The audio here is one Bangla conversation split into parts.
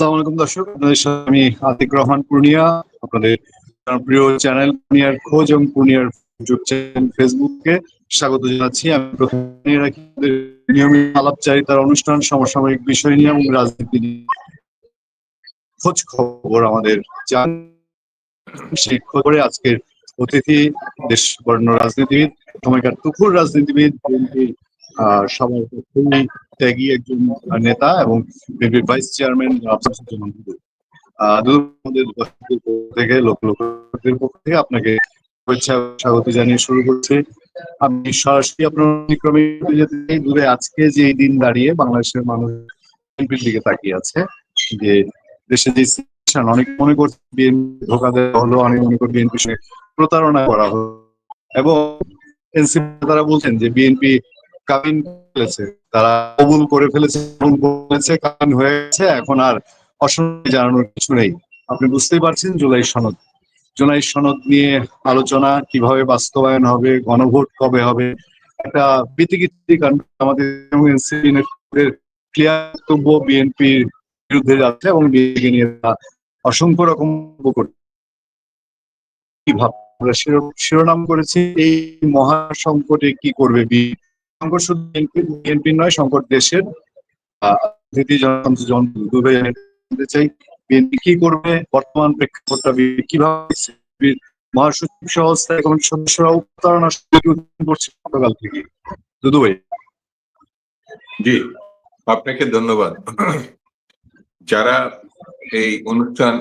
আসসালামু দর্শক, আপনাদের সাথে আমি আতিক রহমান পূর্ণিয়া, আপনাদের প্রিয় চ্যানেল পূর্ণিয়ার খোঁজ এবং পূর্ণিয়ার ইউটিউব চ্যানেল ফেসবুককে স্বাগত জানাচ্ছি। আমি প্রথমে রাখি নিয়মিত আলাপচারিতার অনুষ্ঠান, সমসাময়িক বিষয় নিয়ে এবং রাজনীতি নিয়ে। খোঁজ খবর আমাদের সেই খবরে আজকের অতিথি দেশ বর্ণ রাজনীতিবিদ, সময়কার তুখুর রাজনীতিবিদ সবার ত্যাগী একজন নেতা এবং বিএনপির ভাইস চেয়ারম্যান আমাদের থেকে লোক লোকের পক্ষ থেকে আপনাকে শুভেচ্ছা স্বাগত জানিয়ে শুরু করছি। আমি সরাসরি আপনার ক্রমে যেতে চাই। দূরে আজকে যে এই দিন দাঁড়িয়ে বাংলাদেশের মানুষ বিএনপির দিকে তাকিয়ে আছে যে দেশে যে situation, অনেক মনে করছে বিএনপি ধোকা দেওয়া হলো অনেক মনে করে বিএনপি সঙ্গে প্রতারণা করা হলো। এবং এনসিপি তারা বলছেন যে বিএনপি কাবিন ফেলেছে। তারা কবুল করে ফেলেছে, কবুল করেছে, কাবিন হয়ে গেছে। এখন আর অসন্তি জানানোর কিছু নেই। আপনি বুঝতেই পারছেন জুলাই সনদ। জুলাই সনদ নিয়ে আলোচনা, কীভাবে বাস্তবায়ন হবে, গণভোট কবে হবে, একটা বিতিকিতি কাণ্ড আমাদের ক্লিয়ার বক্তব্য বিএনপির বিরুদ্ধে যাচ্ছে এবং বিএনপি নিয়ে অসংখ্য রকম কি শিরোনাম করেছি, এই মহা সংকটে কি করবে বিএনপি সংকট শুধু বিএনপি নয়, সংকট দেশের চাই, বিএনপি কি করবে, বর্তমান প্রেক্ষাপটটা কীভাবে? বিএনপির মহাসচিব সহ সদস্যরাও উদ্যোগ করছে গতকাল থেকে জি, আপনাকে ধন্যবাদ। যারা এই অনুষ্ঠান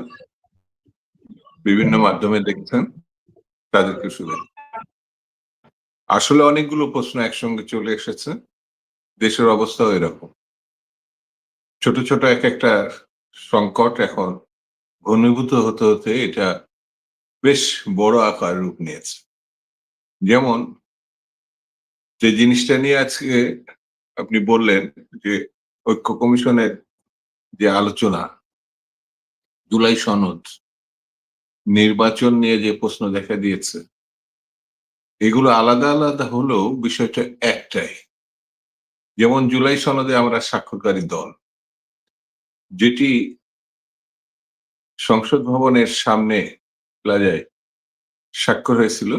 বিভিন্ন মাধ্যমে দেখছেন, তাদেরকে শুভেচ্ছা। আসলে অনেকগুলো প্রশ্ন একসঙ্গে চলে এসেছে। দেশের অবস্থাও এরকম। ছোট ছোট এক একটা সংকট এখন ঘনীভূত হতে হতে এটা বেশ বড় আকার রূপ নিয়েছে। যেমন যে জিনিসটা নিয়ে আজকে আপনি বললেন যে ঐক্য কমিশনের যে আলোচনা, জুলাই সনদ, নির্বাচন নিয়ে যে প্রশ্ন দেখা দিয়েছে এগুলো আলাদা আলাদা হলেও বিষয়টা একটাই। যেমন জুলাই সনদে আমরা স্বাক্ষরকারী দল, যেটি সংসদ ভবনের সামনে প্লাজায় স্বাক্ষর হয়েছিল,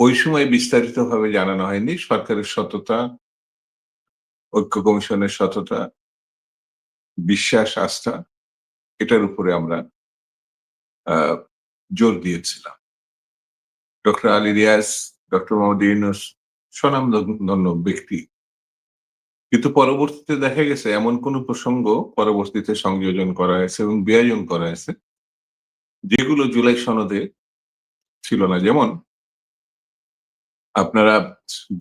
ওই সময় বিস্তারিতভাবে জানানো হয়নি। সরকারের সততা, ঐক্য কমিশনের সততা, বিশ্বাস, আস্থা, এটার উপরে আমরা জোর দিয়েছিলাম। ডক্টর আলী রিয়াজ, ডক্টর মোহাম্মদ ইউনুস, স্বনামধন্য ব্যক্তি। কিন্তু পরবর্তীতে দেখা গেছে এমন কোন প্রসঙ্গ পরবর্তীতে সংযোজন করা হয়েছে এবং বিয়োজন করা হয়েছে, যেগুলো জুলাই সনদে ছিল না। যেমন, আপনারা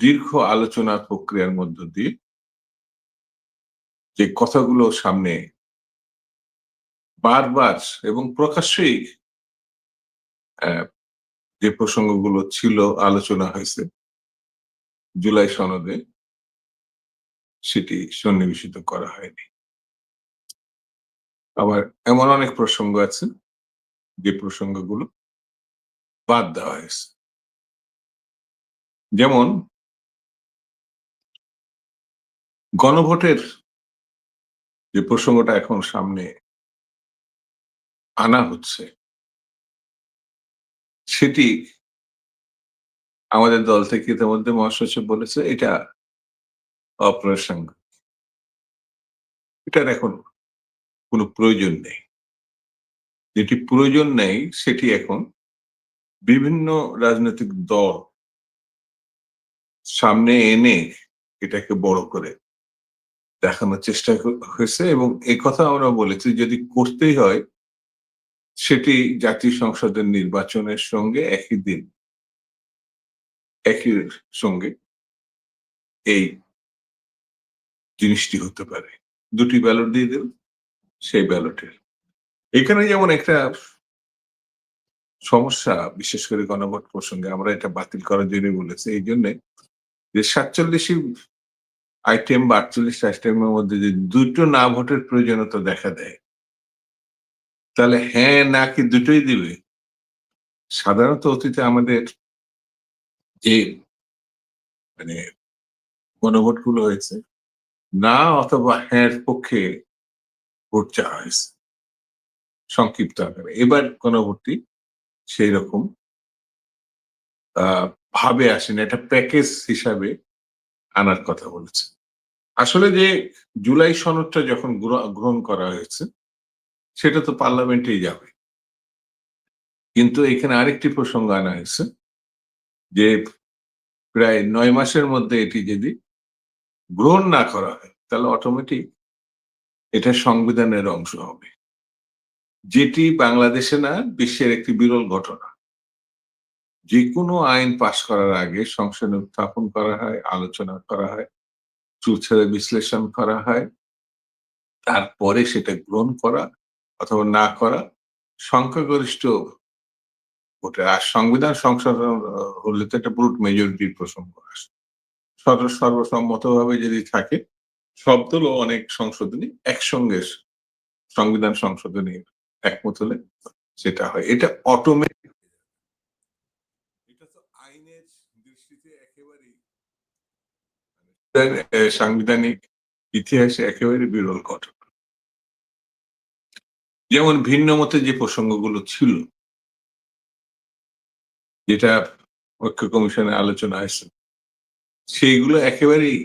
দীর্ঘ আলোচনা প্রক্রিয়ার মধ্য দিয়ে যে কথাগুলো সামনে বারবার এবং প্রকাশ্যেই যে প্রসঙ্গগুলো ছিল, আলোচনা হয়েছে, জুলাই সনদে সেটি সন্নিবেশিত করা হয়নি। আবার এমন অনেক প্রসঙ্গ আছে, যে প্রসঙ্গগুলো বাদ দেওয়া হয়েছে। যেমন, গণভোটের যে প্রসঙ্গটা এখন সামনে আনা হচ্ছে সেটি আমাদের দল থেকে ইতিমধ্যে মহাসচিব বলেছে, এটা অপ্রাসঙ্গিক এটার এখন কোনো প্রয়োজন নেই। যেটি প্রয়োজন নেই, সেটি এখন বিভিন্ন রাজনৈতিক দল সামনে এনে এটাকে বড় করে দেখানোর চেষ্টা হয়েছে এবং এই কথা আমরা বলেছি, যদি করতেই হয় সেটি জাতীয় সংসদের নির্বাচনের সঙ্গে একই দিন, একই সঙ্গে এই জিনিসটি হতে পারে। দুটি ব্যালট দিয়ে দেব সেই ব্যালটের। এখানে যেমন একটা সমস্যা, বিশেষ করে গণভোট প্রসঙ্গে আমরা এটা বাতিল করার জন্য বলেছি, এই জন্যে যে সাতচল্লিশ আইটেম বা আটচল্লিশ আইটেমের মধ্যে যে দুটো না ভোটের প্রয়োজনীয়তা দেখা দেয় তাহলে হ্যাঁ না কি দুটোই দিবে? সাধারণত অতীতে আমাদের যে মানে গণভোটগুলো হয়েছে, না অথবা হ্যাঁ পক্ষে ভোট চাওয়া হয়েছে। সংক্ষিপ্ত আকারে। এবার গণভোটটি সেই রকম ভাবে আসেনি। একটা প্যাকেজ হিসাবে আনার কথা বলেছে। আসলে যে জুলাই সনদটা যখন গ্র- গ্রহণ করা হয়েছে সেটা তো পার্লামেন্টেই যাবে। কিন্তু এখানে আরেকটি প্রসঙ্গ আনা হয়েছে যে প্রায় নয় মাসের মধ্যে এটি যদি গ্রহণ না করা হয়, তাহলে অটোমেটিক এটা সংবিধানের অংশ হবে। যেটি বাংলাদেশে না, বিশ্বের একটি বিরল ঘটনা। যে কোনো আইন পাশ করার আগে সংসদে উত্থাপন করা হয়, আলোচনা করা হয় চুলছেড়ে বিশ্লেষণ করা হয়, তারপরে সেটা গ্রহণ করা অথবা না করা সংখ্যাগরিষ্ঠ ভোটে। আর সংবিধান সংশোধন হলে তো একটা ব্রুট মেজরিটির প্রসঙ্গ আসে। সর্ব, সর্বসম্মতভাবে যদি থাকে, সব দলও অনেক সংশোধনী একসঙ্গে সংবিধান সংশোধনী একমত হলে সেটা হয়। এটা অটোমেটিক এটা তো আইনের দৃষ্টিতে মানে সাংবিধানিক ইতিহাসে একেবারে বিরল ঘটনা। যেমন ভিন্ন মতে যে প্রসঙ্গগুলো ছিল যেটা ঐক্য কমিশনে আলোচনা হয়েছে সেইগুলো একেবারেই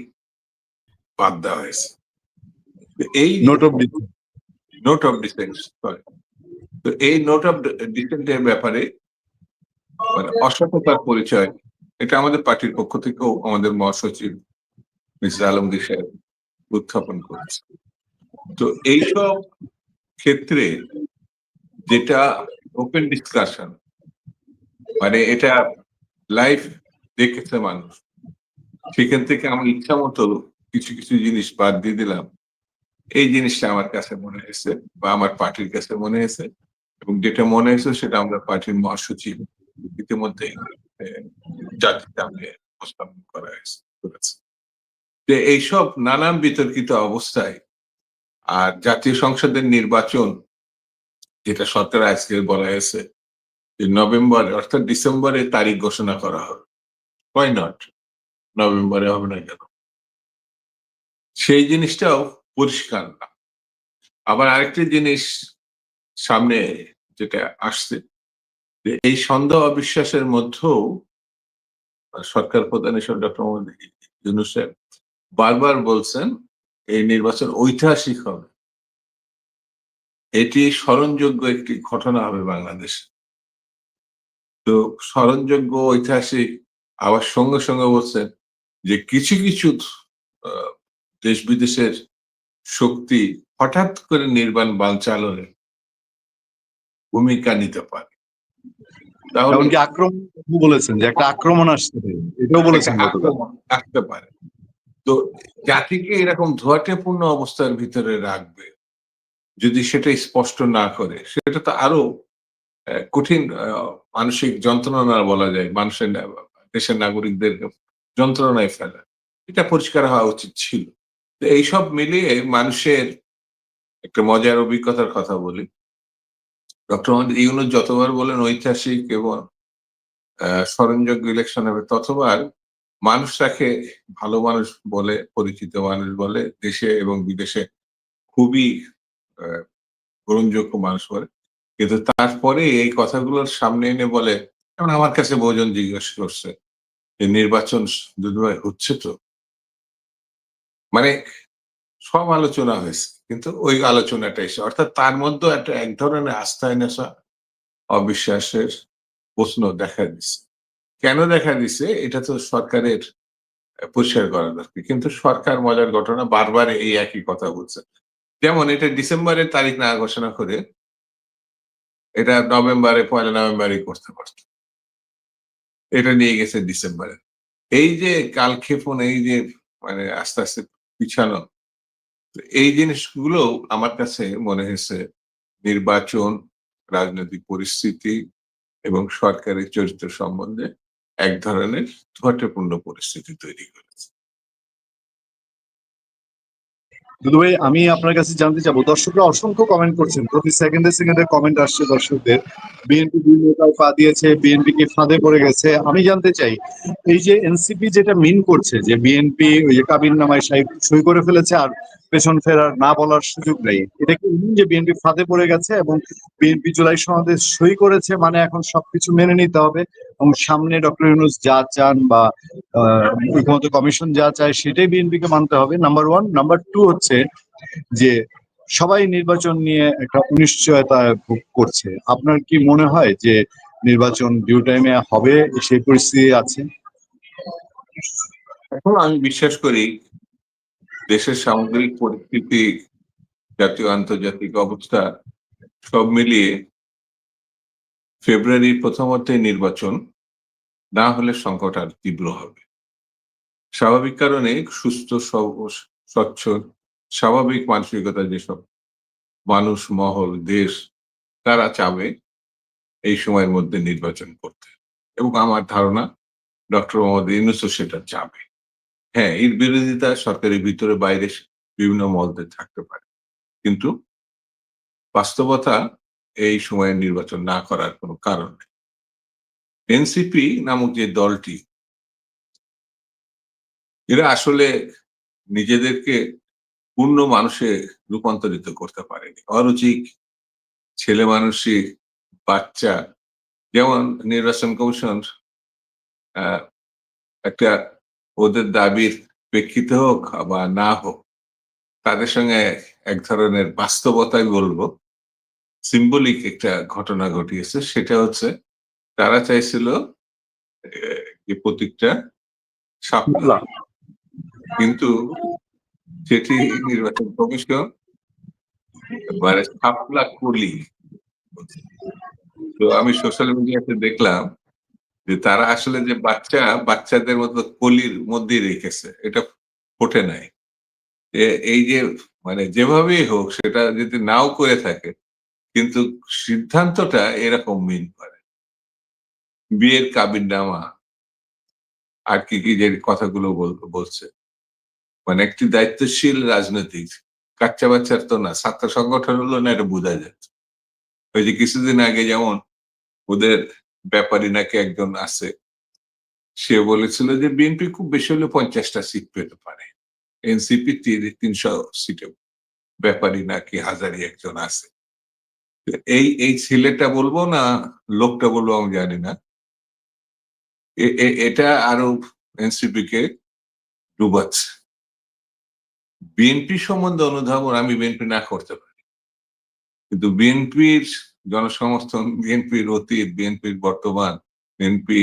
বাদ দেওয়া হয়েছে। এই note of note of dissent sorry তো এই নোট অফ ডিসেন্টের ব্যাপারে মানে অসততার পরিচয় এটা আমাদের পার্টির পক্ষ থেকেও আমাদের মহাসচিব মিস্টার আলমগীর সাহেব উত্থাপন করেছে তো এইসব ক্ষেত্রে যেটা ওপেন ডিসকাশন মানে এটা লাইফ দেখেছে মানুষ। সেখান থেকে আমার ইচ্ছা মতো কিছু কিছু জিনিস বাদ দিয়ে দিলাম। এই জিনিসটা আমার কাছে মনে হয়েছে বা আমার পার্টির কাছে মনে হয়েছে এবং যেটা মনে হয়েছে সেটা আমরা পার্টির মহাসচিব ইতিমধ্যে উপস্থাপন করা হয়েছে যে এইসব নানান বিতর্কিত অবস্থায় আর জাতীয় সংসদের নির্বাচন, যেটা সরকার আজকে বলা হয়েছে, যে নভেম্বর অর্থাৎ ডিসেম্বরে তারিখ ঘোষণা করা হবে। ওয়াই নট নভেম্বরে হবে না কেন? সেই জিনিসটাও পরিষ্কার না। আবার আরেকটি জিনিস সামনে যেটা আসছে, যে এই সন্দেহ অবিশ্বাসের মধ্যেও সরকার প্রধান হিসেবে ডক্টর মোহাম্মদ ইউনুস সাহেব বারবার বলছেন এই নির্বাচন ঐতিহাসিক হবে। এটি স্মরণযোগ্য একটি ঘটনা হবে বাংলাদেশে। তো স্মরণযোগ্য ঐতিহাসিক আবার সঙ্গে সঙ্গে বলছেন যে কিছু কিছু দেশ বিদেশের শক্তি হঠাৎ করে নির্বাণ বানচালনে ভূমিকা নিতে পারে। তাহলে আক্রমণ বলেছেন যে একটা আক্রমণ আসতে পারে এটাও বলেছেন আক্রমণ আসতে পারে। তো জাতিকে এরকম ধোয়াটেপূর্ণ অবস্থার ভিতরে রাখবে যদি সেটা স্পষ্ট না করে, সেটা তো আরও কঠিন মানসিক যন্ত্রণা বলা যায়, মানুষের দেশের নাগরিকদের যন্ত্রণায় ফেলা। এটা পরিষ্কার হওয়া উচিত ছিল। তো এইসব মিলিয়ে মানুষের একটা মজার অভিজ্ঞতার কথা বলি। ডক্টর মোহাম্মদ ইউনুস যতবার বলেন ঐতিহাসিক এবং স্মরণযোগ্য ইলেকশন হবে ততবার মানুষ তাকে ভালো মানুষ বলে, পরিচিত মানুষ বলে, দেশে এবং বিদেশে খুবই গ্রহণযোগ্য মানুষ বলে। কিন্তু তারপরে এই কথাগুলোর সামনে এনে বলে, যেমন আমার কাছে বহুজন জিজ্ঞেস করছে যে নির্বাচন দুদুভাই হচ্ছে তো? মানে সব আলোচনা হয়েছে, কিন্তু ওই আলোচনাটা এসে, অর্থাৎ তার মধ্যে একটা এক ধরনের আস্থায় নেশা, অবিশ্বাসের প্রশ্ন দেখা দিচ্ছে। কেন দেখা দিছে? এটা তো সরকারের পরিষ্কার করা দরকার কিন্তু সরকার মজার ঘটনা, বারবার এই একই কথা বলছে। যেমন এটা ডিসেম্বরের তারিখ না ঘোষণা করে এটা নভেম্বরে, পয়লা নভেম্বরে করতে পারত। এটা নিয়ে গেছে ডিসেম্বরে। এই যে কালক্ষেপণ, এই যে মানে আস্তে আস্তে পিছানো, এই জিনিসগুলো আমার কাছে মনে হয়েছে নির্বাচন, রাজনৈতিক পরিস্থিতি এবং সরকারের চরিত্র সম্বন্ধে এক ধরনের ধোয়াটেপূর্ণ পরিস্থিতি তৈরি করেছে। দুদু আমি আপনার কাছে জানতে চাবো, দর্শকরা অসংখ্য কমেন্ট করছেন। প্রতি সেকেন্ডে সেকেন্ডে কমেন্ট আসছে দর্শকদের। বিএনপি দুই নেতায় পা দিয়েছে বিএনপি কি ফাঁদে পড়ে গেছে। আমি জানতে চাই, এই যে এনসিপি যেটা মিন করছে, যে বিএনপি ওই যে কাবিন নামায় সাই- সই করে ফেলেছে আর পেছন ফেরার না বলার সুযোগ নেই, এটা কি যে বিএনপি ফাঁদে পড়ে গেছে এবং বিএনপি জুলাই সমাবেশ সই করেছে? মানে এখন সবকিছু মেনে নিতে হবে। এবং সামনে ডক্টর ইউনুস যা চান বা ঐকমত্য কমিশন যা চায় সেটাই বিএনপি কে মানতে হবে। নাম্বার ওয়ান নাম্বার টু হচ্ছে যে সবাই নির্বাচন নিয়ে একটা অনিশ্চয়তা করছে। আপনার কি মনে হয় যে নির্বাচন ডিউ টাইমে হবে? সেই পরিস্থিতি আছে? এখন আমি বিশ্বাস করি দেশের সামগ্রিক পরিস্থিতি, জাতীয় আন্তর্জাতিক অবস্থা সব মিলিয়ে ফেব্রুয়ারির প্রথমার্ধে নির্বাচন না হলে সংকট আর তীব্র হবে। স্বাভাবিক কারণে সুস্থ স্বচ্ছ, স্বাভাবিক মানসিকতা যেসব মানুষ, মহল, দেশ, তারা চাবে এই সময়ের মধ্যে নির্বাচন করতে। এবং আমার ধারণা ডক্টর মোহাম্মদ ইউনুসও সেটা চাবে। হ্যাঁ এর বিরোধিতা সরকারের ভিতরে বাইরে বিভিন্ন মহলতে থাকতে পারে। কিন্তু বাস্তবতা এই সময়ে নির্বাচন না করার কোনো কারণ নেই। এনসিপি নামক যে দলটি, এরা আসলে নিজেদেরকে পূর্ণ মানুষে রূপান্তরিত করতে পারেনি। অরুচিক ছেলে মানুষই বাচ্চা, যেমন নির্বাচন কমিশন একটা ওদের দাবির প্রেক্ষিতে হোক বা না হোক, তাদের সঙ্গে এক ধরনের বাস্তবতাই বলব। সিম্বলিক একটা ঘটনা ঘটিয়েছে, সেটা হচ্ছে তারা চাইছিল যে প্রতীকটা সাপলা কিন্তু সেটি নির্বাচন কমিশন মানে কলি তো আমি সোশ্যাল মিডিয়াতে দেখলাম যে তারা আসলে যে বাচ্চা বাচ্চাদের মতো কলির মধ্যে রেখেছে এটা ফোটে নাই। এই যে মানে যেভাবেই হোক সেটা যদি নাও করে থাকে কিন্তু সিদ্ধান্তটা এরকম মিন করে। বিয়ের কাবিন নামা আর কি কি যে কথাগুলো বলছে। মানে একটি দায়িত্বশীল রাজনৈতিক, কাচ্চা বাচ্চার তো না, ছাত্র সংগঠন হলো না এটা বোঝা যাচ্ছে ওই যে কিছুদিন আগে যেমন ওদের ব্যাপারী নাকি একজন আছে, সে বলেছিল যে বিএনপি খুব বেশি হলে পঞ্চাশটা সিট পেতে পারে। এনসিপি তিনশো সিটে ব্যাপারী নাকি হাজারি একজন আছে। এই এই ছেলেটা বলব না, লোকটা বলব আমি জানি না। এটা আরও এনসিপি কে ডুবাচ্ছে। বিএনপি সম্বন্ধে অনুধাবন আমি বিএনপি না করতে পারি। কিন্তু বিএনপির জনসমর্থন, বিএনপির অতীত, বিএনপির বর্তমান, বিএনপি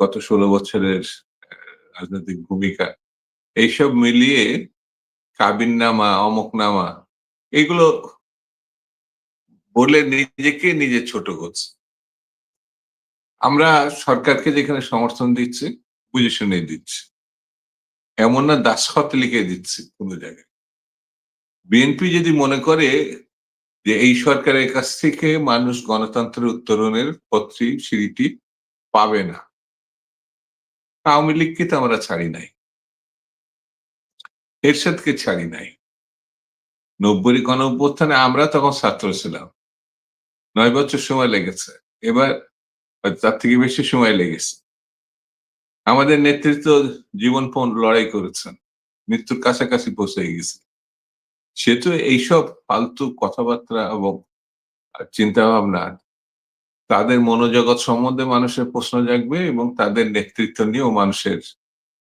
গত ষোলো বছরের রাজনৈতিক ভূমিকা, এইসব মিলিয়ে কাবিননামা, অমকনামা, এগুলো বলে নিজেকে নিজে ছোট করছে। আমরা সরকারকে যেখানে সমর্থন দিচ্ছি পজিশনে দিচ্ছি। এমন না দাসখত লিখে দিচ্ছি কোনো জায়গায়। বিএনপি যদি মনে করে যে এই সরকারের কাছ থেকে মানুষ গণতন্ত্রের উত্তরণের পত্রী সিঁড়িটি পাবে না, আওয়ামী লীগকে তো আমরা ছাড়ি নাই। এরশাদকে ছাড়ি নাই। নব্বই গণ আমরা তখন ছাত্র ছিলাম। নয় বছর সময় লেগেছে। এবার তার থেকে বেশি সময় লেগেছে। আমাদের নেতৃত্ব জীবনপণ লড়াই করেছেন। মৃত্যুর কাছাকাছি পৌঁছে গেছে। সে তো এইসব ফালতু কথাবার্তা এবং চিন্তা ভাবনা তাদের মনোজগৎ সম্বন্ধে মানুষের প্রশ্ন জাগবে এবং তাদের নেতৃত্ব নিয়েও মানুষের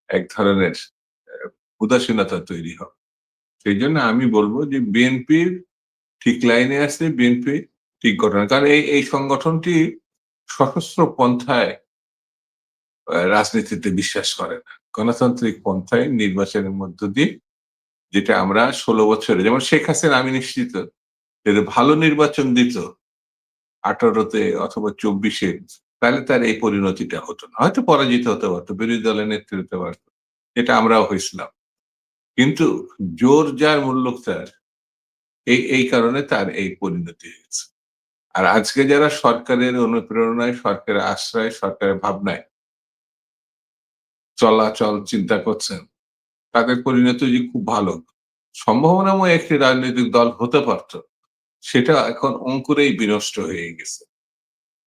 এক ধরনের উদাসীনতা তৈরি হবে। সেই জন্য আমি বলব যে বিএনপির ঠিক লাইনে আছে, বিএনপি ঠিক ঘটনা কারণ এই এই সংগঠনটি সশস্ত্র পন্থায় রাজনীতিতে বিশ্বাস করে না। গণতান্ত্রিক পন্থায় নির্বাচনের মধ্য দিয়ে যেটা আমরা ষোলো বছরে, যেমন শেখ হাসিনা, আমি নিশ্চিত যদি ভালো নির্বাচন দিত আঠারোতে অথবা চব্বিশে, তাহলে তার এই পরিণতিটা হতো না। হয়তো পরাজিত হতে পারতো, বিরোধী দলের নেতৃত্ব পারতো, এটা আমরাও হয়েছিলাম। কিন্তু জোর যার মূল্য তার, এই এই কারণে তার এই পরিণতি হয়েছে। আর আজকে যারা সরকারের অনুপ্রেরণায়, সরকারের আশ্রয়, সরকারের ভাবনায় চলাচল চিন্তা করছেন, তাদের পরিণতি যে খুব ভালো সম্ভাবনাময় একটি রাজনৈতিক দল হতে পারত, সেটা এখন অঙ্কুরেই বিনষ্ট হয়ে গেছে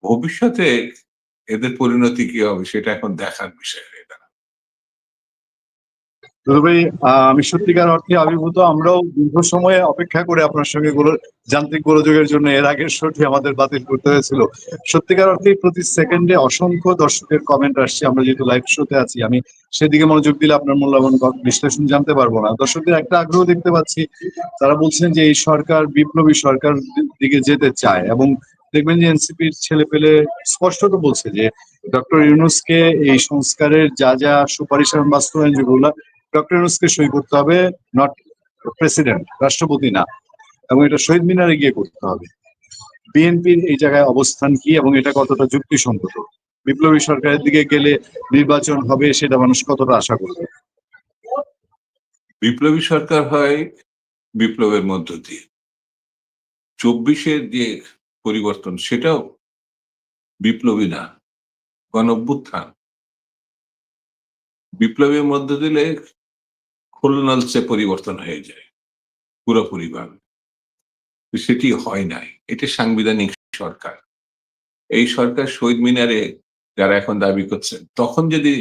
ভবিষ্যতে এদের পরিণতি কি হবে, সেটা এখন দেখার বিষয়। দুদু ভাই আমি সত্যিকার অর্থে আবির্ভূত, আমরাও দীর্ঘ সময়ে অপেক্ষা করে আপনার সঙ্গে যান্ত্রিক গোলযোগের জন্য এর আগের শোটি আমাদের বাতিল করতে হয়েছিল। সত্যিকার অর্থে প্রতি সেকেন্ডে অসংখ্য দর্শকের কমেন্ট আসছে। আমরা যেহেতু লাইভ শোতে আছি, আমি সেদিকে মনোযোগ দিলে আপনার মূল্যবান বিশ্লেষণ জানতে পারব না। দর্শকদের একটা আগ্রহ দেখতে পাচ্ছি। তারা বলছেন যে এই সরকার বিপ্লবী সরকার দিকে যেতে চায় এবং দেখবেন যে এনসিপির ছেলে পেলে স্পষ্টত বলছে যে, ডক্টর ইউনুসকে এই সংস্কারের যা যা সুপারিশ এবং বাস্তবায়ন যেগুলো ডক্টর ইউনুসকে সই করতে হবে নট প্রেসিডেন্ট রাষ্ট্রপতি না। এবং এটা শহীদ মিনারে গিয়ে করতে হবে। বিএনপির এই জায়গায় অবস্থান কি এবং এটা কতটা যুক্তিসঙ্গত? বিপ্লবী সরকারের দিকে গেলে নির্বাচন হবে সেটা মানুষ কতটা আশা করবে? বিপ্লবী সরকার হয় বিপ্লবের মধ্য দিয়ে। চব্বিশের যে পরিবর্তন সেটাও বিপ্লবী না গণ বিপ্লবের মধ্য দিলে খুলনালসে পরিবর্তন হয়ে যায়, পুরোপুরি ভাবে। সেটি হয় নাই। এটা সাংবিধানিক সরকার। এই সরকার শহীদ মিনারে যারা এখন দাবি করছেন, তখন যদি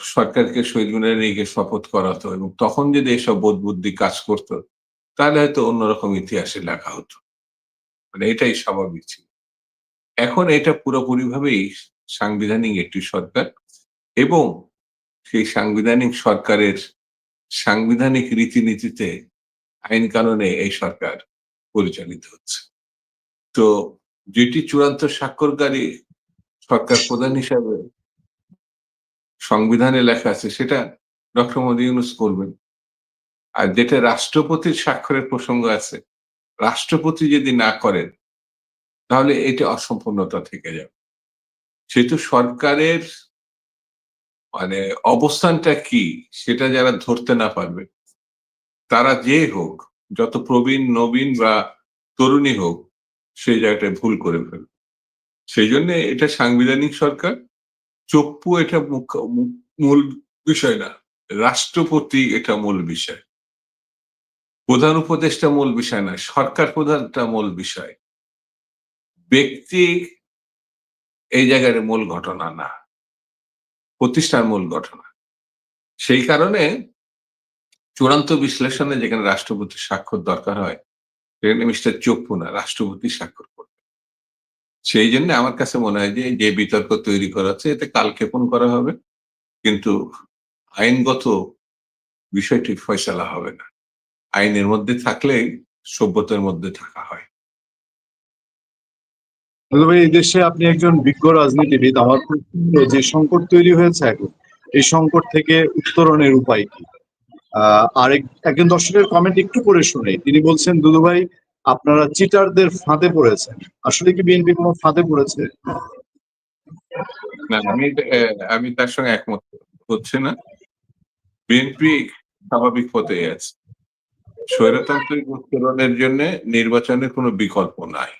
সরকারকে শহীদ মিনারে নিয়ে গিয়ে শপথ করাতো এবং তখন যদি এসব বোধ বুদ্ধি কাজ করতো, তাহলে হয়তো অন্যরকম ইতিহাসে লেখা হতো। মানে এটাই স্বাভাবিক ছিল। এখন এটা পুরোপুরি ভাবেই সাংবিধানিক একটি সরকার এবং সেই সাংবিধানিক সরকারের সাংবিধানিক রীতিনীতিতে আইন কানুনে এই সরকার পরিচালিত হচ্ছে। তো যেটি চূড়ান্ত স্বাক্ষরকারী সরকার প্রধান হিসাবে সংবিধানে লেখা আছে, সেটা ডক্টর মোদী ইউনুস করবেন। আর যেটা রাষ্ট্রপতির স্বাক্ষরের প্রসঙ্গ আছে, রাষ্ট্রপতি যদি না করেন, তাহলে এটা অসম্পূর্ণতা থেকে যাবে। সেহেতু সরকারের মানে অবস্থানটা কি? সেটা যারা ধরতে না পারবে, তারা যে হোক, যত প্রবীণ, নবীন বা তরুণী হোক, সেই জায়গাটায় ভুল করে ফেলবে। সেই জন্য এটা সাংবিধানিক সরকার, চপ্পু এটা মূল বিষয় না, রাষ্ট্রপতি এটা মূল বিষয়। প্রধান উপদেষ্টা মূল বিষয় না, সরকার প্রধানটা মূল বিষয়। ব্যক্তি এই জায়গার মূল ঘটনা না। প্রতিষ্ঠান মূল ঘটনা। সেই কারণে চূড়ান্ত বিশ্লেষণে যেখানে রাষ্ট্রপতির স্বাক্ষর দরকার হয়, সেখানে মিস্টার চপ্পু না রাষ্ট্রপতি স্বাক্ষর করবে। সেই জন্য আমার কাছে মনে হয় যে যে বিতর্ক তৈরি করা হচ্ছে এতে কালক্ষেপণ করা হবে, কিন্তু আইনগত বিষয়টি ফয়সালা হবে না। আইনের মধ্যে থাকলে সভ্যতার মধ্যে থাকা হয়। ভাই, এই দেশে আপনি একজন বিজ্ঞ রাজনীতিবিদ, আমার যে সংকট তৈরি হয়েছে এখন, এই সংকট থেকে উত্তরণের উপায় কি? আরেক একজন দর্শকের কমেন্ট একটু করে শুনে, তিনি বলছেন, দুদু ভাই, আপনারা চিটারদের ফাঁদে পড়েছেন। আসলে কি বিএনপি কোনো ফাঁদে পড়েছে? না, আমি আমি তার সঙ্গে একমত। হচ্ছে না, বিএনপি স্বাভাবিক পথে আছে। স্বৈরতান্ত্রিক উত্তরণের জন্য নির্বাচনের কোনো বিকল্প নাই।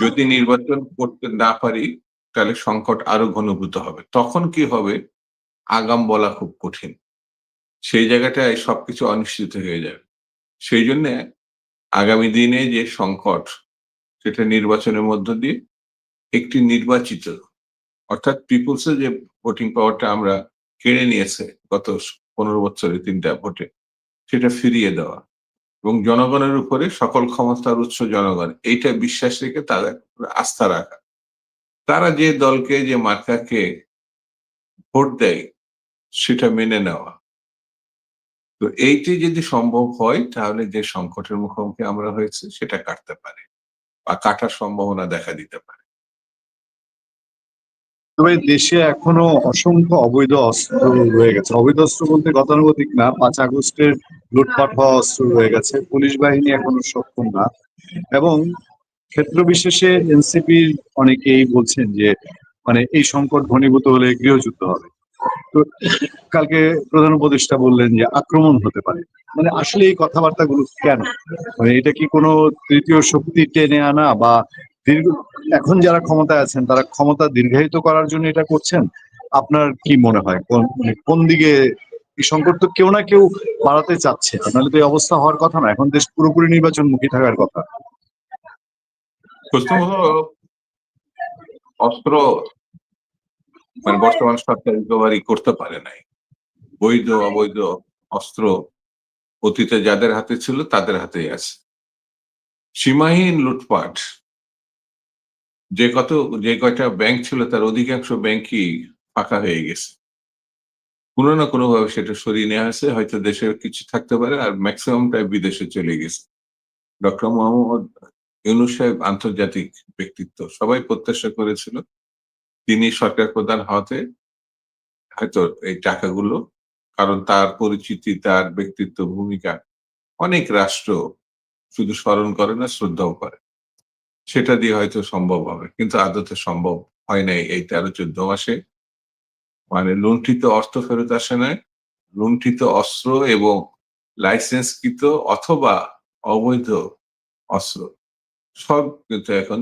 যদি নির্বাচন করতে না পারি, তাহলে সংকট আরও ঘনীভূত হবে। তখন কি হবে? আগাম বলা খুব কঠিন। সেই জায়গাটায় সবকিছু অনিশ্চিত হয়ে যাবে। সেই জন্য আগামী দিনে যে সংকট, সেটা নির্বাচনের মধ্য দিয়ে একটি নির্বাচিত, অর্থাৎ পিপুলসের যে ভোটিং পাওয়ারটা আমরা কেড়ে নিয়েছে গত পনেরো বছরে তিনটা ভোটে, সেটা ফিরিয়ে দেওয়া। এবং জনগণের উপরে সকল ক্ষমতার উৎস জনগণ, এইটা বিশ্বাস রেখে তাদের আস্থা রাখা। তারা যে দলকে, যে মার্কাকে ভোট দেয়, সেটা মেনে নেওয়া। তো এইটি যদি সম্ভব হয়, তাহলে যে সংকটের মুখোমুখি আমরা হয়েছে, সেটা কাটতে পারে বা কাটার সম্ভাবনা দেখা দিতে পারে। তবে দেশে এখনও অসংখ্য অবৈধ অস্ত্র রয়ে গেছে। অবৈধ অস্ত্র বলতে গতানুগতিক না, পাঁচ আগস্টের লুটপাট হওয়া অস্ত্র রয়ে গেছে। পুলিশ বাহিনী এখনও সক্ষম না এবং ক্ষেত্র বিশেষে এনসিপির অনেকেই বলছেন যে মানে এই সংকট ঘনীভূত হলে গৃহযুদ্ধ হবে। তো কালকে প্রধান উপদেষ্টা বললেন যে, আক্রমণ হতে পারে। মানে আসলে এই কথাবার্তাগুলো কেন? মানে এটা কি কোনো তৃতীয় শক্তি টেনে আনা বা দীর্ঘ এখন যারা ক্ষমতায় আছেন তারা ক্ষমতা দীর্ঘায়িত করার জন্য এটা করছেন? আপনার কি মনে হয়? কোন মানে কোন দিকে এই সংকট তো কেউ না কেউ বাড়াতে চাচ্ছে। নাহলে তো এই অবস্থা হওয়ার কথা না। এখন দেশ পুরোপুরি নির্বাচনমুখী থাকার কথা। হলো অস্ত্র মানে বর্তমান সরকার রিকভারি করতে পারে নাই। বৈধ অবৈধ অস্ত্র অতীতে যাদের হাতে ছিল তাদের হাতেই আছে। সীমাহীন লুটপাট যে কত, যে কয়টা ব্যাংক ছিল তার অধিকাংশ ব্যাংকই ফাঁকা হয়ে গেছে। কোনো না কোনোভাবে সেটা সরিয়ে নেওয়া হয়েছে, হয়তো দেশের কিছু থাকতে পারে, আর ম্যাক্সিমামটাই বিদেশে চলে গেছে। ডক্টর মোহাম্মদ ইউনুস সাহেব আন্তর্জাতিক ব্যক্তিত্ব, সবাই প্রত্যাশা করেছিল তিনি সরকার প্রধান হওয়াতে হয়তো এই টাকাগুলো, কারণ তার পরিচিতি, তার ব্যক্তিত্ব, ভূমিকা অনেক রাষ্ট্র শুধু স্মরণ করে না, শ্রদ্ধাও করে। সেটা দিয়ে হয়তো সম্ভব হবে, কিন্তু আদতে সম্ভব হয় নাই এই তেরো চোদ্দ মাসে। মানে লুণ্ঠিত অর্থ ফেরত আসে নাই। লুণ্ঠিত অস্ত্র এবং লাইসেন্সকৃত অথবা অবৈধ অস্ত্র সব কিন্তু এখন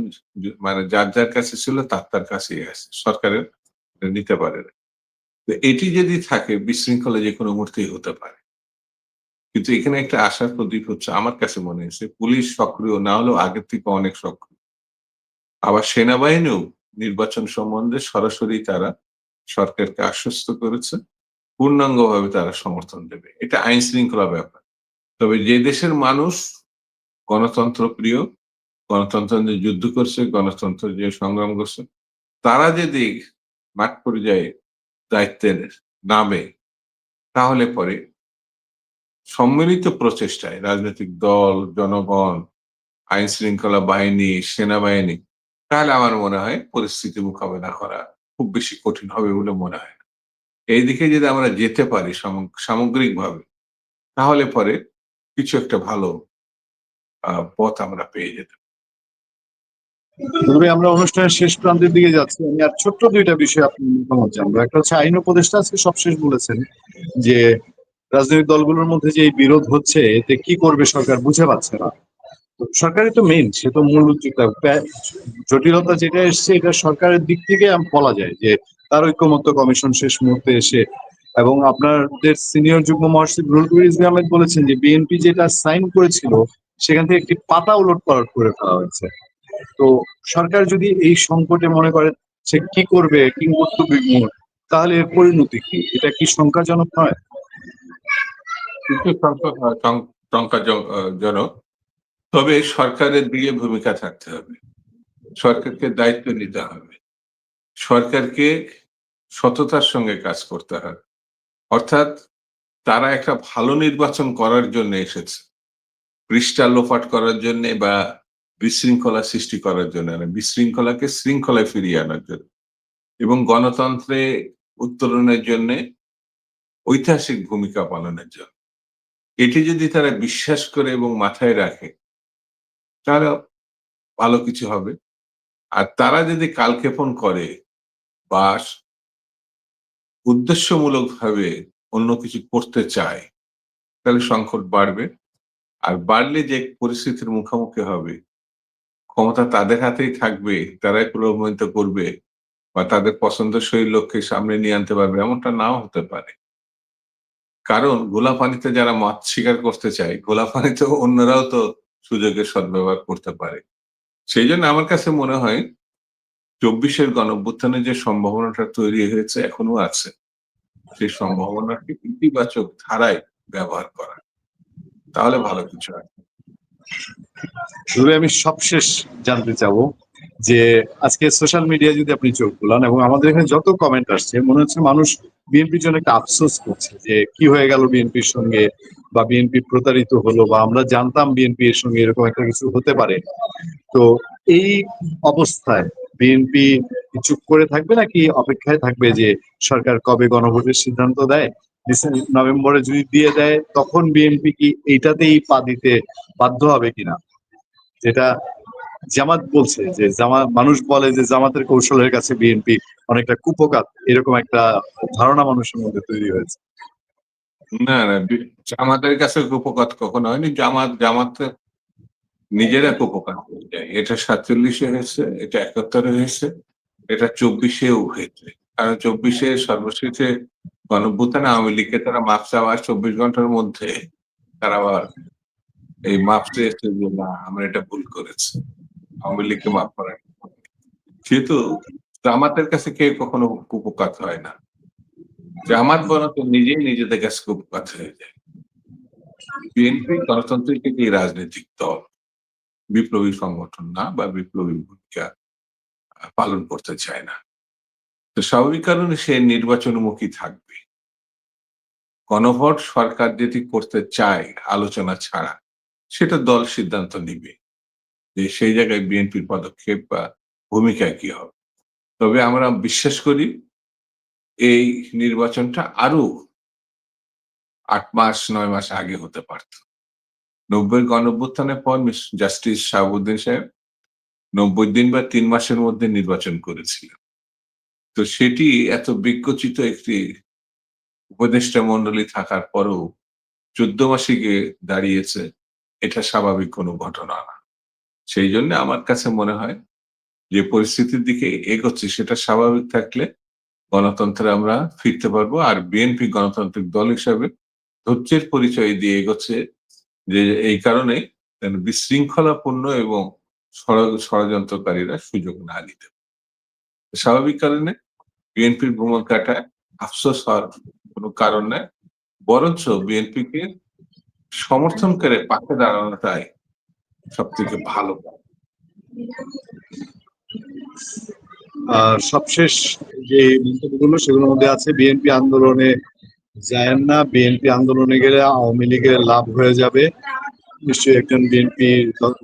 মানে যার যার কাছে ছিল তার তার কাছেই আছে, সরকারের নিতে পারে না তো এটি যদি থাকে, বিশৃঙ্খলা যে কোনো মুহূর্তেই হতে পারে। কিন্তু এখানে একটা আশার প্রদীপ হচ্ছে, আমার কাছে মনে হয়েছে, পুলিশ সক্রিয় না হলেও আগের থেকে অনেক সক্রিয়। আবার সেনাবাহিনীও নির্বাচন সম্বন্ধে সরাসরি তারা সরকারকে আশ্বস্ত করেছে, পূর্ণাঙ্গভাবে তারা সমর্থন দেবে। এটা আইন শৃঙ্খলা ব্যাপার। তবে যে দেশের মানুষ গণতন্ত্র প্রিয়, গণতন্ত্র যে যুদ্ধ করছে, গণতন্ত্র যে সংগ্রাম করছে, তারা যদি মাঠ পর্যায়ে দায়িত্বের নামে, তাহলে পরে সম্মিলিত প্রচেষ্টায় রাজনৈতিক দল, জনগণ, আইন শৃঙ্খলা বাহিনী, সেনাবাহিনী তাহলে আমার মনে হয় পরিস্থিতি মোকাবেলা করা খুব বেশি কঠিন হবে বলে মনে হয় না। এই দিকে যদি আমরা যেতে পারি সামগ্রিক ভাবে তাহলে পরে কিছু একটা ভালো পথ আমরা পেয়ে যেতে। আমরা অনুষ্ঠানের শেষ প্রান্তের দিকে যাচ্ছি। আমি আর ছোট্ট দুইটা বিষয় আপনি মতামত জানব। একটা হচ্ছে আইন উপদেষ্টা আজকে সবশেষ বলেছেন যে, রাজনৈতিক দলগুলোর মধ্যে যে বিরোধ হচ্ছে, এতে কি করবে সরকার বুঝে পাচ্ছে না। সরকারই তো মেইন সে তো মূল উদ্যোক্তা। জটিলতা যেটা এসছে, এটা সরকারের দিক থেকে বলা যায় যে তার ঐক্যমত্য কমিশন শেষ মুহূর্তে এসে এবং আপনাদের সিনিয়র যুগ্ম মহাসচিব রুল কবির ইসলাম আহমেদ বলেছেন যে বিএনপি যেটা সাইন করেছিল, সেখান থেকে একটি পাতা উলট পালট করে ফেলা হয়েছে। তো সরকার যদি এই সংকটে মনে করে সে কি করবে কিংবর্ত বিমূল তাহলে এর পরিণতি কি? এটা কি শঙ্কাজনক নয়? শং- শঙ্কাজনক তবে সরকারের দিকে ভূমিকা থাকতে হবে। সরকারকে দায়িত্ব নিতে হবে। সরকারকে সততার সঙ্গে কাজ করতে হবে। অর্থাৎ তারা একটা ভালো নির্বাচন করার জন্য এসেছে। পৃষ্ঠা লোপাট করার জন্য বা বিশৃঙ্খলা সৃষ্টি করার জন্য বিশৃঙ্খলাকে শৃঙ্খলায় ফিরিয়ে আনার জন্য। এবং গণতন্ত্রে উত্তরণের জন্য ঐতিহাসিক ভূমিকা পালনের জন্য। এটি যদি তারা বিশ্বাস করে এবং মাথায় রাখে তাহলে ভালো কিছু হবে। আর তারা যদি কালক্ষেপণ করে বা উদ্দেশ্যমূলক ভাবে অন্য কিছু করতে চায়, তাহলে সংকট বাড়বে। আর বাড়লে যে পরিস্থিতির মুখোমুখি হবে, ক্ষমতা তাদের হাতেই থাকবে, তারাই প্রলোভিত করবে বা তাদের পছন্দসই লক্ষ্যে সামনে নিয়ে আনতে পারবে, এমনটা নাও হতে পারে। কারণ গোলা পানিতে যারা মাছ শিকার করতে চায় গোলা পানিতে অন্যরাও তো সুযোগের সদ্ব্যবহার করতে পারে। সেই জন্য আমার কাছে মনে হয়, চব্বিশের গণঅভ্যুত্থানের যে সম্ভাবনাটা তৈরি হয়েছে এখনও আছে, সেই সম্ভাবনাকে ইতিবাচক ধারায় ব্যবহার করা। তাহলে ভালো কিছু তবে আমি সবশেষ জানতে চাবো যে, আজকে সোশ্যাল মিডিয়া যদি আপনি চোখ বুলান এবং আমাদের এখানে যত কমেন্ট আসছে, মনে হচ্ছে মানুষ বিএনপির জন্য একটা আফসোস করছে যে, কি হয়ে গেল বিএনপির সঙ্গে? বা বিএনপি প্রতারিত হলো বা আমরা জানতাম বিএনপি এর সঙ্গে এরকম একটা কিছু হতে পারে। তো এই অবস্থায় বিএনপি চুপ করে থাকবে নাকি অপেক্ষায় থাকবে যে সরকার কবে গণভোটের সিদ্ধান্ত দেয়? নভেম্বরে যদি দিয়ে দেয়, তখন বিএনপি কি এইটাতেই পা দিতে বাধ্য হবে কিনা? যেটা জামাত বলছে যে জামা, মানুষ বলে যে জামাতের কৌশলের কাছে বিএনপি অনেকটা কুপকাত, এরকম একটা ধারণা মানুষের মধ্যে তৈরি হয়েছে। না না জামাতের কাছে উপকার কখনো হয়নি। জামাত জামাত নিজেরা উপকার হয়ে যায় এটা সাতচল্লিশে হয়েছে, এটা একাত্তরে হয়েছে, এটা চব্বিশেও হয়েছে। কারণ চব্বিশে সর্বশেষে গণভ্যুত্থানে আওয়ামী লীগকে তারা মাপ চাওয়ার চব্বিশ ঘণ্টার মধ্যে তারা আবার এই মাপ চেয়েছে যে, না, আমরা এটা ভুল করেছি। আওয়ামী লীগকে মাফ করেন যেহেতু জামাতের কাছে কেউ কখনো কুপকাত হয় না। জামাত বরং নিজেই নিজেদের কাছে কুপকাত হয়ে যায়। বিএনপি গণতান্ত্রিক একটি রাজনৈতিক দল। বিপ্লবী সংগঠন না বা বিপ্লবী ভূমিকা পালন করতে চায় না। তো স্বাভাবিক কারণে সে নির্বাচনমুখী থাকবে। গণভোট সরকার যদি করতে চায় আলোচনা ছাড়া, সেটা দল সিদ্ধান্ত নিবে যে সেই জায়গায় বিএনপির পদক্ষেপ বা ভূমিকা কি হবে। তবে আমরা বিশ্বাস করি এই নির্বাচনটা আরও আট মাস, নয় মাস আগে হতে পারত। নব্বই গণঅভ্যুত্থানের পর জাস্টিস শাহাবুদ্দিন সাহেব নব্বই দিন বা তিন মাসের মধ্যে নির্বাচন করেছিলেন। তো সেটি এত বিজ্ঞচিত একটি উপদেষ্টা মন্ডলী থাকার পরও চোদ্দ মাসে গিয়ে দাঁড়িয়েছে, এটা স্বাভাবিক কোনো ঘটনা না। সেই জন্য আমার কাছে মনে হয় যে পরিস্থিতির দিকে এগোচ্ছে, সেটা স্বাভাবিক থাকলে গণতন্ত্রে আমরা ফিরতে পারব। আর বিএনপি গণতান্ত্রিক দল হিসাবে ধৈর্যের পরিচয় দিয়ে এগোচ্ছে যে এই কারণে বিশৃঙ্খলাপূর্ণ এবং ষড়যন্ত্রকারীরা সুযোগ না নিতে। স্বাভাবিক কারণে বিএনপির ভ্রমণ কাটায় আফসোস হওয়ার কোনো কারণ নেই। বরঞ্চ বিএনপিকে সমর্থন করে পাশে দাঁড়ানোটাই সব থেকে ভালো সবশেষ যে মন্তব্যগুলো সেগুলোর মধ্যে আছে, বিএনপি আন্দোলনে যায় না, বিএনপি আন্দোলনে গেলে আওয়ামী লীগের লাভ হয়ে যাবে। নিশ্চয়ই একজন বিএনপি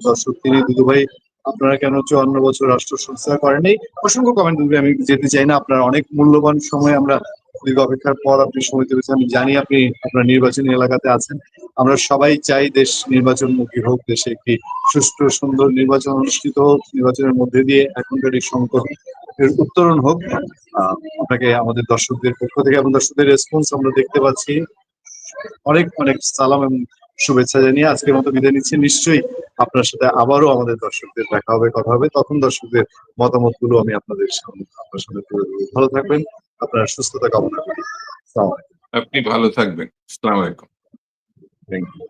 দর্শক তিনি। দুদু ভাই, আপনারা কেন চুয়ান্ন বছর রাষ্ট্র সংস্থা করেনি অসংখ্য কমেন্ট আমি যেতে চাই না। আপনার অনেক মূল্যবান সময় আমরা দীর্ঘ অপেক্ষার পর আপনি সময় দিয়েছেন আমি জানি আপনি আপনার নির্বাচনী এলাকাতে আছেন। আমরা সবাই চাই দেশ নির্বাচনমুখী হোক, দেশে একটি সুষ্ঠু, সুন্দর নির্বাচন অনুষ্ঠিত হোক। নির্বাচনের মধ্যে দিয়ে এখনকার এই সংকট এর উত্তরণ হোক আপনাকে আমাদের দর্শকদের পক্ষ থেকে এবং দর্শকদের রেসপন্স আমরা দেখতে পাচ্ছি। অনেক অনেক সালাম এবং শুভেচ্ছা জানিয়ে আজকের মতো বিদায় নিচ্ছি। নিশ্চয়ই আপনার সাথে আবারও আমাদের দর্শকদের দেখা হবে কথা হবে। তখন দর্শকদের মতামতগুলো আমি আপনাদের সামনে আপনার সামনে তুলে ধরবো। ভালো থাকবেন আপনার সুস্থতা কামনা করি। আপনি ভালো থাকবেন। আসসালামু আলাইকুম। Thank you